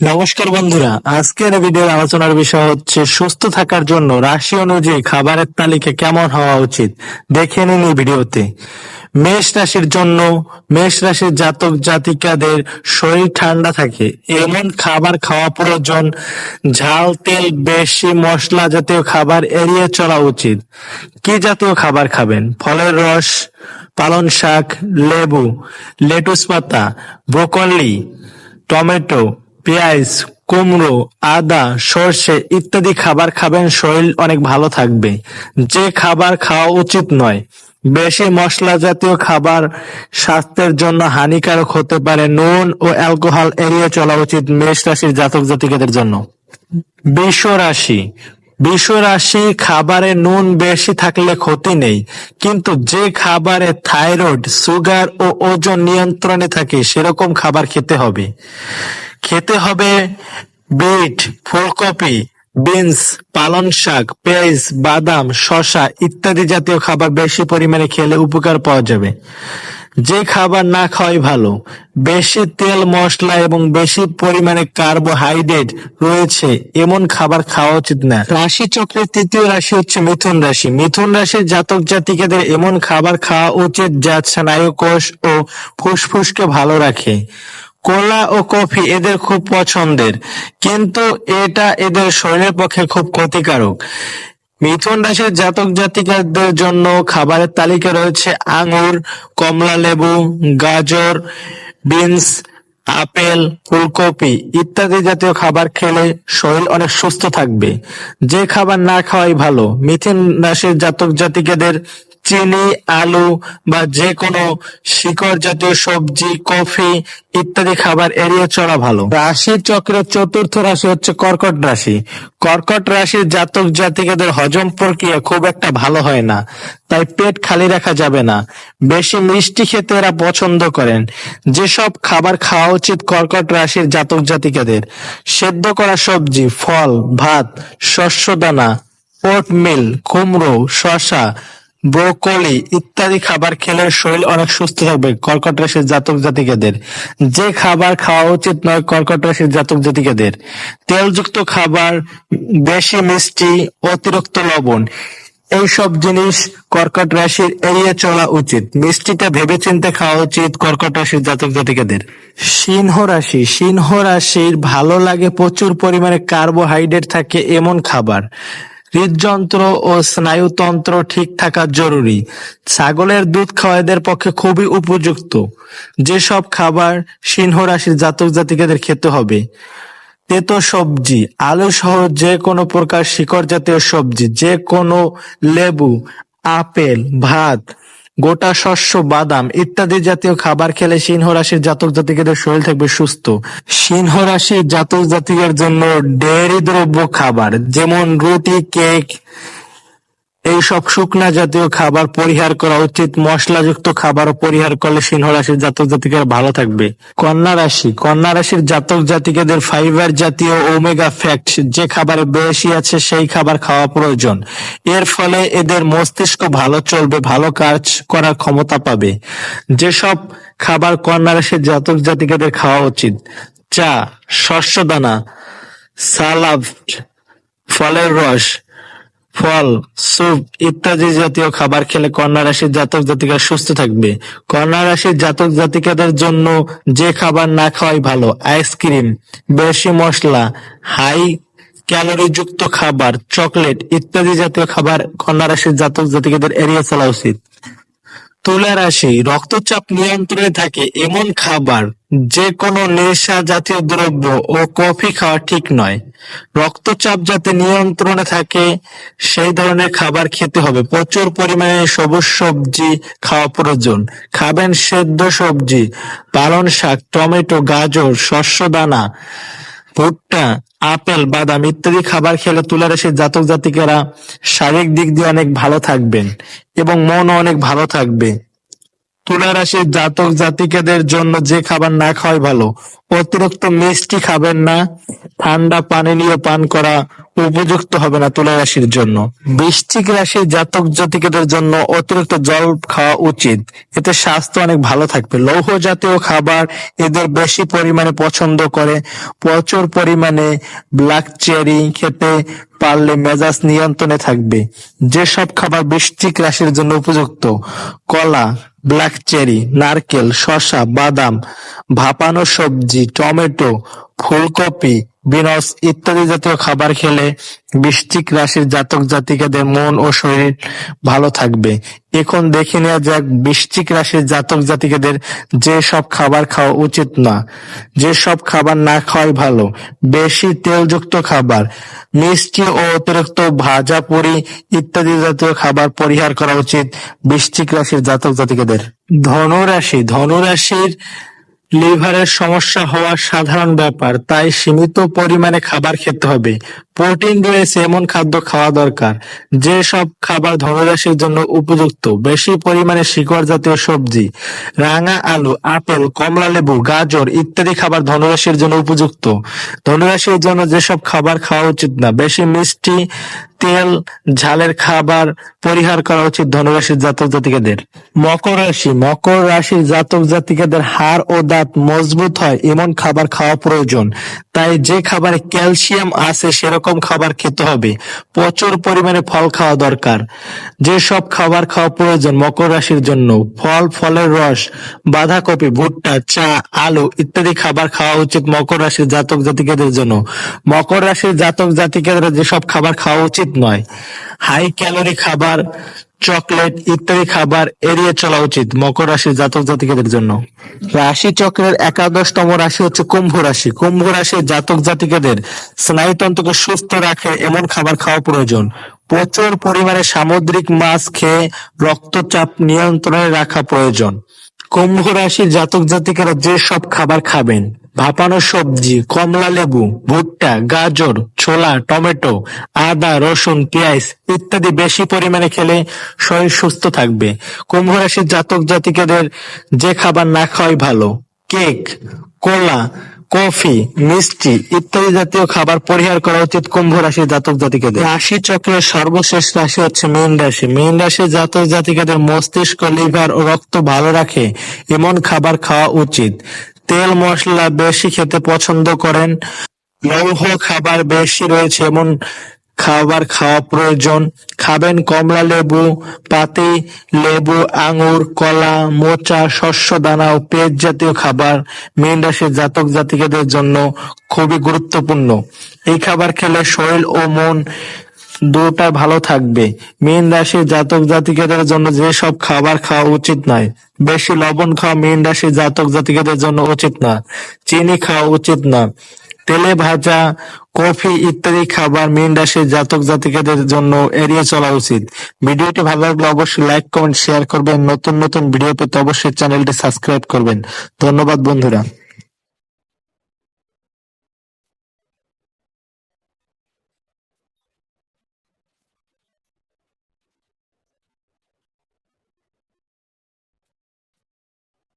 নমস্কার বন্ধুরা, আজকের ভিডিওর আলোচনার বিষয় হচ্ছে সুস্থ থাকার জন্য রাশি অনুযায়ী খাবারের তালিকা কেমন হওয়া উচিত? দেখে নিন এই ভিডিওতে। মেষ রাশির জন্য, মেষ রাশির জাতক জাতিকাদের শরীর ঠান্ডা থাকে। এমন খাবার খাওয়া প্রয়োজন, ঝাল, তেল, বেশি মশলা জাতীয় খাবার এড়িয়ে চলা উচিত। কি জাতীয় খাবার খাবেন? ফলের রস, পালং শাক, লেবু, লেটুস পাতা, ব্রোকলি, টমেটো পেঁয়াজ, কুমড়ো, আদা, সর্ষে ইত্যাদি খাবার খাবেন, শরীর অনেক ভালো থাকবে। যে খাবার খাওয়া উচিত নয়। বেশি মশলা জাতীয় খাবার স্বাস্থ্যের জন্য হানিকারক হতে পারে। নুন ও অ্যালকোহল এড়িয়ে চলা উচিত মেষ রাশির জাতক জাতিকাদের জন্য। বৃষ রাশি। বৃষ রাশি খাবারে নুন বেশি থাকলে ক্ষতি নেই। কিন্তু যে খাবারে থাইরয়েড, সুগার ও ওজন নিয়ন্ত্রণে থাকে, সেরকম খাবার খেতে হবে। খেতে হবে বিট, ফুলকপি, বিনস, পালং শাক, পেঁয়াজ, বাদাম, শসা ইত্যাদি জাতীয় খাবার বেশি পরিমাণে খেলে উপকার পাওয়া যাবে। যে খাবার না খাওয়াই ভালো। বেশি তেল, মশলা এবং বেশি পরিমাণে কার্বোহাইড্রেট রয়েছে, এমন খাবার খাওয়া উচিত না। রাশি চক্রের তৃতীয় রাশি হচ্ছে মিথুন রাশি। মিথুন রাশির জাতক জাতিকাদের এমন খাবার খাওয়া উচিত যা স্নায়ুকোষ ও ফুসফুসকে ভালো রাখে। কোলা ও কফি এদের খুব পছন্দের, কিন্তু এটা এদের শরীরের পক্ষে খুব ক্ষতিকারক। মিথুন রাশির জাতক জাতিকাদের জন্য খাবারের তালিকা রয়েছে আঙুর, কমলা লেবু, গাজর, বিনস, আপেল, ফুলকপি ইত্যাদি জাতীয় খাবার খেলে শরীর অনেক সুস্থ থাকবে। যে খাবার না খাওয়াই ভালো। মিথুন রাশির জাতক জাতিকাদের চিনি, আলু বা যে কোনো শিকড় জাতীয় সবজি, কফি ইত্যাদি খাবার এড়িয়ে চলা ভালো। রাশি চক্রের চতুর্থ রাশি হচ্ছে কর্কট রাশি। কর্কট রাশির জাতক জাতিকাদের হজম প্রক্রিয়া খুব একটা ভালো হয় না, তাই পেট খালি রাখা যাবে না। বেশি মিষ্টি খেতে এরা পছন্দ করেন। যেসব খাবার খাওয়া উচিত কর্কট রাশির জাতক জাতিকাদের, সেদ্ধ করা সবজি, ফল, ভাত শস্য শস্যদানা ওটমিল কুমড়ো, শসা ব্রোকলি ইত্যাদি খাবার খেলে শরীর অনেক সুস্থ থাকবে, কর্কট রাশির জাতক জাতিকাদের। যে খাবার খাওয়া উচিত নয়, কর্কট রাশির জাতক জাতিকাদের। তেলযুক্ত খাবার, বেশি মিষ্টি, অতিরিক্ত লবণ, এইসব জিনিস কর্কট রাশির এড়িয়ে চলা উচিত। মিষ্টিটা ভেবে ভেবেচিন্তে খাওয়া উচিত কর্কট রাশির জাতক জাতিকাদের। সিংহ রাশি, সিংহ রাশির ভালো লাগে প্রচুর পরিমাণে কার্বোহাইড্রেট থাকে এমন খাবার। হৃদযন্ত্র ও স্নায়ুতন্ত্র ঠিক থাকা জরুরি। ছাগলের দুধ খাওয়াদের পক্ষে খুবই উপযুক্ত। যেসব খাবার সিংহ রাশির জাতক জাতিকাদের খেতে হবে। তেতো সবজি, আলু সহ যে কোনো প্রকার শিকড় জাতীয় সবজি যে কোনো লেবু, আপেল, ভাত গোটা শস্য, বাদাম ইত্যাদি জাতীয় খাবার খেলে সিংহ রাশির জাতক জাতিকাদের শরীর থাকবে সুস্থ। সিংহ রাশির জাতক জাতিকের জন্য ডেয়ারি দ্রব্য খাবার, যেমন রুটি, কেক এইসব শুকনা জাতীয় খাবার পরিহার করা উচিত। মশলাযুক্ত খাবারও পরিহার করলে সিংহ রাশির জাতক জাতিকারা ভালো থাকবে। কন্যা রাশি। কন্যা রাশির জাতক জাতিকাদের ফাইবার জাতীয় ওমেগা ফ্যাক্ট যে খাবারে বেশি আছে সেই খাবার খাওয়া প্রয়োজন। এর ফলে এদের মস্তিষ্ক ভালো চলবে, ভালো কাজ করার ক্ষমতা পাবে। যেসব খাবার কন্যা রাশির জাতক জাতিকাদের খাওয়া উচিত। চা, শস্যদানা, সালাদ, ফলের রস ফল, স্যুপ ইত্যাদি জাতীয় খাবার খেলে কন্যা রাশির জাতক জাতিকা সুস্থ থাকবে। কন্যা রাশির জাতক জাতিকাদের জন্য যে খাবার না খাওয়াই ভালো, আইসক্রিম, বেশি মশলা, হাই ক্যালোরি যুক্ত খাবার, চকলেট ইত্যাদি জাতীয় খাবার কন্যা রাশির জাতক জাতিকাদের এড়িয়ে চলা উচিত। তুলা রাশি রক্তচাপ নিয়ন্ত্রণে থাকে এমন খাবার যে কোনো নেশা জাতীয় দ্রব্য ও কফি খাওয়া ঠিক নয়। রক্তচাপ যাতে নিয়ন্ত্রণে থাকে, সেই ধরনের খাবার খেতে হবে। প্রচুর পরিমাণে সবুজ সবজি খাওয়া প্রয়োজন। খাবেন সেদ্ধ সবজি, পালং শাক, টমেটো, গাজর শস্য দানা ভুট্টা আপেল, বাদাম ইত্যাদি খাবার খেলে তুলা রাশির জাতক জাতিকেরা শারীরিক দিক দিয়ে অনেক ভালো থাকবেন এবং মনও অনেক ভালো থাকবে। তুলা রাশির জাতক জাতিকাদের জন্য যে খাবার না খাওয়াই ভালো, অতিরিক্ত মিষ্টি খাবেন না, ঠান্ডা পানি নিয়ে পান করা উপযুক্ত হবে না তুলা রাশির জন্য। বৃশ্চিক রাশির জাতক জাতিকাদের জন্য অতিরিক্ত জল খাওয়া উচিত। এতে স্বাস্থ্য অনেক ভালো থাকবে। লৌহ জাতীয় খাবার এদের বেশি পরিমাণে পছন্দ করে। প্রচুর পরিমাণে ব্ল্যাক চেরি খেতে পারলে মেজাজ নিয়ন্ত্রণে থাকবে। যেসব খাবার বৃশ্চিক রাশির জন্য উপযুক্ত, কলা, ব্ল্যাক চেরি, নারকেল, শসা, বাদাম, ভাপানো সবজি, টমেটো ফুলকপি, বিনস ইত্যাদি জাতীয় খাবার খেলে বৃশ্চিক রাশির জাতক জাতিকাদের মন ও শরীর ভালো থাকবে। এখন দেখে নেওয়া যাক বৃশ্চিক রাশির জাতক জাতিকাদের যে সব খাবার খাওয়া উচিত না, যে সব খাবার না খাওয়াই ভালো। বেশি তেলযুক্ত খাবার, মিষ্টি ও অতিরিক্ত ভাজা পুরি ইত্যাদি জাতীয় খাবার পরিহার করা উচিত বৃশ্চিক রাশির জাতক জাতিকাদের। ধনুরাশি, ধনুরাশির লিভারের সমস্যা হওয়া সাধারণ ব্যাপার তাই সীমিত পরিমাণে খাবার খেতে হবে। প্রোটিন রয়েছে এমন খাদ্য খাওয়া দরকার, যে সব খাবার ধনুরাশির জন্য উপযুক্ত। বেশি পরিমাণে শিকড় জাতীয় সবজি, রাঙা আলু, আপেল, কমলা লেবু, গাজর ইত্যাদি খাবার ধনুরাশির জন্য উপযুক্ত। ধনুরাশির জন্য যেসব খাবার খাওয়া উচিত না, বেশি মিষ্টি, তেল, ঝালের খাবার পরিহার করা উচিত ধনুরাশির জাতক জাতিকাদের। মকর রাশি, মকর রাশির জাতক জাতিকাদের হাড় ও দাঁত মজবুত হয়, এমন খাবার খাওয়া প্রয়োজন। তাই যে খাবারে ক্যালসিয়াম আছে সেরকম খাবার খেতে হবে। প্রচুর পরিমাণে ফল খাওয়া দরকার। যেসব খাবার খাওয়া প্রয়োজন মকর রাশির জন্য, ফল, ফলের রস, বাঁধাকপি, ভুট্টা, চা, আলু ইত্যাদি খাবার খাওয়া উচিত মকর রাশির জাতক জাতিকাদের জন্য। মকর রাশির জাতক জাতিকাদের যেসব খাবার খাওয়া উচিত নয়। হাই ক্যালোরি খাবার, চকলেট ইত্যাদি খাবার এড়িয়ে চলা উচিত মকর রাশির জাতক জাতিকাদের জন্য। রাশি চক্রের একাদশতম রাশি হচ্ছে কুম্ভ রাশি। কুম্ভ রাশির জাতক জাতিকাদের স্নায়ুতন্ত্রকে সুস্থ রাখে, এমন খাবার খাওয়া প্রয়োজন। প্রচুর পরিমাণে সামুদ্রিক মাছ খেয়ে রক্তচাপ নিয়ন্ত্রণে রাখা প্রয়োজন। কুম্ভ রাশির জাতক জাতিকারা যে সব খাবার খাবেন ভাপানো সবজি, কমলা লেবু, ভুট্টা, গাজর, ছোলা, টমেটো, আদা, রসুন, পেঁয়াজ ইত্যাদি বেশি পরিমাণে খেলে শরীর সুস্থ থাকবে। কুম্ভ রাশির জাতক জাতিকাদের যে খাবার না খাওয়াই ভালো। কেক, কোলা, কফি, মিষ্টি ইত্যাদি জাতীয় খাবার পরিহার করা উচিত কুম্ভ রাশির জাতক জাতিকাদের। রাশি চক্রের সর্বশেষ রাশি হচ্ছে মীন রাশি। মীন রাশির জাতক জাতিকাদের মস্তিষ্ক, লিভার ও রক্ত ভালো রাখে। এমন খাবার খাওয়া উচিত। তেল মশলা বেশি খেতে পছন্দ করেন, লৌহ খাবার বেশি রয়েছে এমন খাবার খাওয়া প্রয়োজন। খাবেন কমলা লেবু, পাতি, লেবু, আঙুর, কলা, মোচা, শস্য, দানা ও পেঁয়াজ জাতীয় খাবার মীন জাতক জাতিকাদের জন্য খুবই গুরুত্বপূর্ণ। এই খাবার খেলে শরীর ও মন দুটাই ভালো থাকবে। মীন রাশির জাতক জাতিকাদের জন্য যে সব খাবার খাওয়া উচিত নয়। বেশি লবণ খাওয়া মীন রাশির জাতক জাতিকাদের জন্য উচিত না। চিনি খাওয়া উচিত না। তেলে ভাজা, কফি ইত্যাদি খাবার মীন রাশির জাতক জাতিকাদের জন্য এড়িয়ে চলা উচিত। ভিডিওটি ভালো লাগলে অবশ্যই লাইক, কমেন্ট, শেয়ার করবেন। নতুন নতুন ভিডিও পেতে অবশ্যই চ্যানেলটি সাবস্ক্রাইব করবেন। ধন্যবাদ বন্ধুরা।